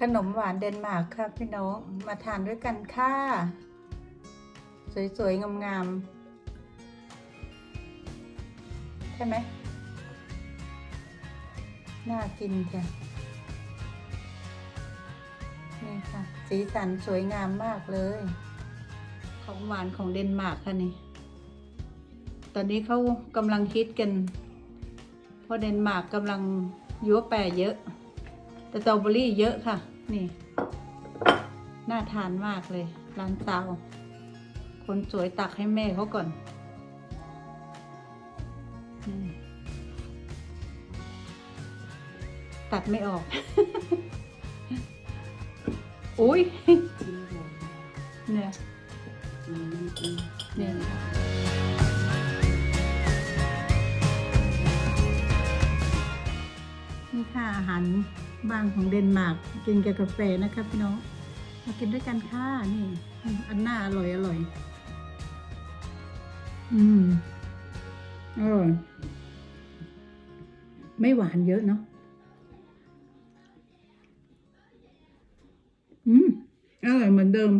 ขนมหวานเดนมาร์กค่ะพี่น้องมาทานด้วยกันค่ะ สวยๆ งามๆ ใช่ไหม น่ากินจ้ะนี่ค่ะ สีสันสวยงามมากเลย ของหวานของเดนมาร์กค่ะนี่ ตอนนี้เขากำลังฮิตกัน เพราะเดนมาร์กกำลังยัวแปรเยอะ สตรอเบอรี่เยอะค่ะ นี่ น่าทานมากเลยร้านซาวคนสวยตักให้แม่เขาก่อนตัดไม่ออก อุ้ยเนี่ยเนี่ยนะคะนี่ค่ะอาหาร บ้างของเดนมาร์กกินกับกาแฟนะคะพี่น้อง มากินด้วยกันค่ะนี่อันหน้าอร่อยอร่อย อืมอร่อยไม่หวานเยอะเนาะอืมอร่อยเหมือนเดิม